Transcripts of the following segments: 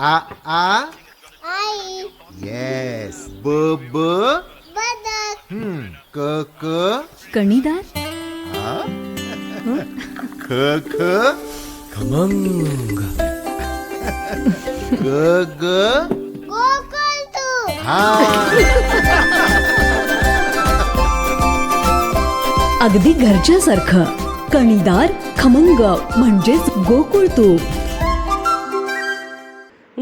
आ आ? आई. Yes ब ब बदक हम्म क क कणीदार? ख ख खमंग. ग ग गोकुळ तू. हा. अगदी घरच्यासारखं. कणीदार खमंग म्हणजेच गोकुळ तूप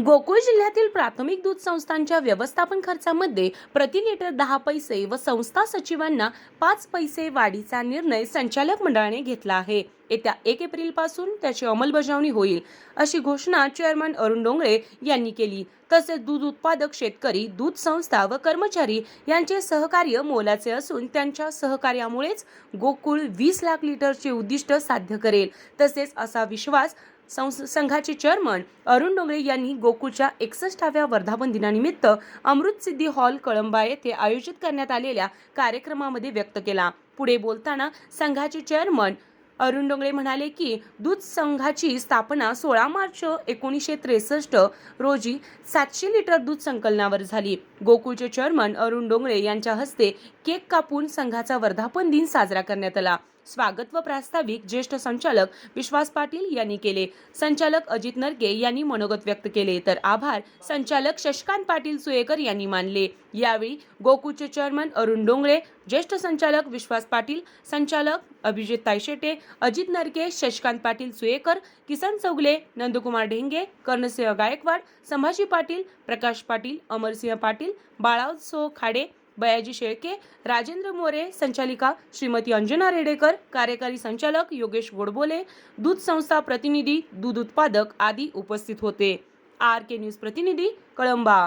गोकुळ जिल्ह्यातील प्राथमिक दूध संस्थांच्या व्यवस्थापन खर्चामध्ये प्रति लिटर दहा पैसे व संस्था सचिवांना पाच पैसे वाढीचा निर्णय संचालक मंडळाने घेतला आहे. येत्या एक एप्रिलपासून त्याची अंमलबजावणी होईल अशी घोषणा चेअरमन अरुण डोंगळे यांनी केली. तसेच दूध उत्पादक शेतकरी दूध संस्था व कर्मचारी यांचे सहकार्य मोलाचे असून त्यांच्या सहकार्यामुळेच गोकुळ वीस लाख लिटरचे उद्दिष्ट साध्य करेल. तसेच असा विश्वास संस- संघाचे चेअरमन अरुण डोंगरे यांनी गोकुळच्या एकसष्टाव्या वर्धापन दिनानिमित्त अमृत सिद्धी हॉल कळंबा येथे आयोजित करण्यात आलेल्या कार्यक्रमामध्ये व्यक्त केला. पुढे बोलताना संघाचे चेअरमन अरुण डोंगरे म्हणाले की दूध संघाची स्थापना सोळा मार्च एकोणीसशे त्रेसष्ट रोजी सातशे लिटर दूध संकलनावर झाली. गोकुळचे चेअरमन अरुण डोंगरे यांच्या हस्ते केक कापून संघाचा वर्धापन दिन साजरा करण्यात आला. स्वागत व प्रास्ताविक ज्येष्ठ संचालक विश्वास पाटील यांनी केले. संचालक अजित नरगे यांनी मनोगत व्यक्त केले. तर आभार संचालक शशकांत पाटील सुयेकर यांनी मानले. यावेळी गोकुचे चेअरमन अरुण डोंगरे ज्येष्ठ संचालक विश्वास पाटील संचालक अभिजित तायशेटे अजित नरके शशकांत पाटील सुयेकर किसन चौगले नंदकुमार ढेंगे कर्णसिंह गायकवाड संभाजी पाटील प्रकाश पाटील अमरसिंह पाटील बाळासो खाडे बयाजी शेळके राजेंद्र मोरे संचालिका श्रीमती अंजना रेडेकर कार्यकारी संचालक योगेश गोडबोले दूध संस्था प्रतिनिधी दूध उत्पादक आदी उपस्थित होते. आर के न्यूज प्रतिनिधी कळंबा.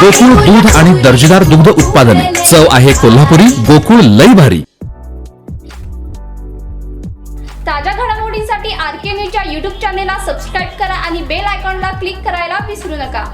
गोकुळ दूध आणि दर्जेदार दुग्ध उत्पादने. चव आहे कोल्हापुरी गोकुळ लई भारी. घडामोडींसाठी आर के न्यूजच्या यूट्यूब चॅनेलला सबस्क्राईब करा आणि बेल आयकॉनला क्लिक करायला विसरू नका.